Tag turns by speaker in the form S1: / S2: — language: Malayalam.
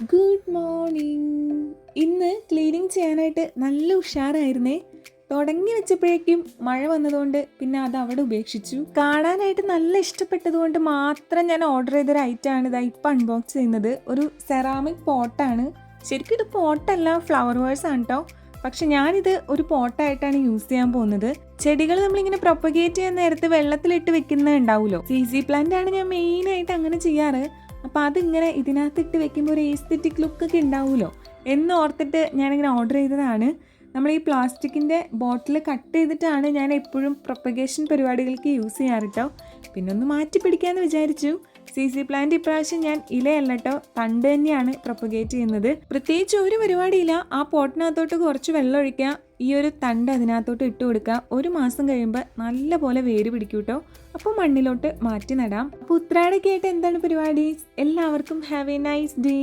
S1: ഗുഡ് മോർണിംഗ് ഇന്ന് ക്ലീനിങ് ചെയ്യാനായിട്ട് നല്ല ഉഷാറായിരുന്നേ. തുടങ്ങി വെച്ചപ്പോഴേക്കും മഴ വന്നതുകൊണ്ട് പിന്നെ അത് അവിടെ ഉപേക്ഷിച്ചു. കാണാനായിട്ട് നല്ല ഇഷ്ടപ്പെട്ടതുകൊണ്ട് മാത്രം ഞാൻ ഓർഡർ ചെയ്തൊരു ഐറ്റമാണ് ഇതാ ഇപ്പം അൺബോക്സ് ചെയ്യുന്നത്. ഒരു സെറാമിക് പോട്ടാണ് ശരിക്കും ഇത് പോട്ടല്ല ഫ്ലവർ വേഴ്സ് ആണ് കേട്ടോ പക്ഷെ ഞാനിത് ഒരു പോട്ടായിട്ടാണ് യൂസ് ചെയ്യാൻ പോകുന്നത്. ചെടികൾ നമ്മളിങ്ങനെ പ്രൊപ്പഗേറ്റ് ചെയ്യാൻ നേരത്തെ വെള്ളത്തിലിട്ട് വെക്കുന്നത് ഉണ്ടാവുമല്ലോ. സി സി പ്ലാന്റ് ആണ് ഞാൻ മെയിൻ ആയിട്ട് അങ്ങനെ ചെയ്യാറ്. അപ്പോൾ അതിങ്ങനെ ഇതിനകത്തിട്ട് വെക്കുമ്പോൾ ഒരു ഏസ്തെറ്റിക് ലുക്കൊക്കെ ഉണ്ടാവുമല്ലോ എന്ന് ഓർത്തിട്ട് ഞാനിങ്ങനെ ഓർഡർ ചെയ്തതാണ്. നമ്മൾ ഈ പ്ലാസ്റ്റിക്കിന്റെ ബോട്ടിൽ കട്ട് ചെയ്തിട്ടാണ് ഞാൻ എപ്പോഴും പ്രൊപ്പഗേഷൻ പരിപാടികൾക്ക് യൂസ് ചെയ്യാറ് കേട്ടോ പിന്നെ ഒന്ന് മാറ്റി പിടിക്കാമെന്ന് വിചാരിച്ചു. സി സി പ്ലാന്റ് ഇപ്രാവശ്യം ഞാൻ ഇലയല്ല കേട്ടോ തണ്ട് തന്നെയാണ് പ്രൊപ്പഗേറ്റ് ചെയ്യുന്നത്. പ്രത്യേകിച്ച് ഒരു പരിപാടിയില്ല. ആ പോട്ടിനകത്തോട്ട് കുറച്ച് വെള്ളം ഒഴിക്കുക. ഈ ഒരു തണ്ട് അതിനകത്തോട്ട് ഇട്ട് കൊടുക്കുക. ഒരു മാസം കഴിയുമ്പോൾ നല്ല പോലെ വേര് പിടിക്കും കേട്ടോ അപ്പോൾ മണ്ണിലോട്ട് മാറ്റി നടാം. അപ്പോൾ ഉത്രാടൊക്കെ ആയിട്ട് എന്താണ് പരിപാടി? എല്ലാവർക്കും ഹാവ് എ നൈസ് ഡേ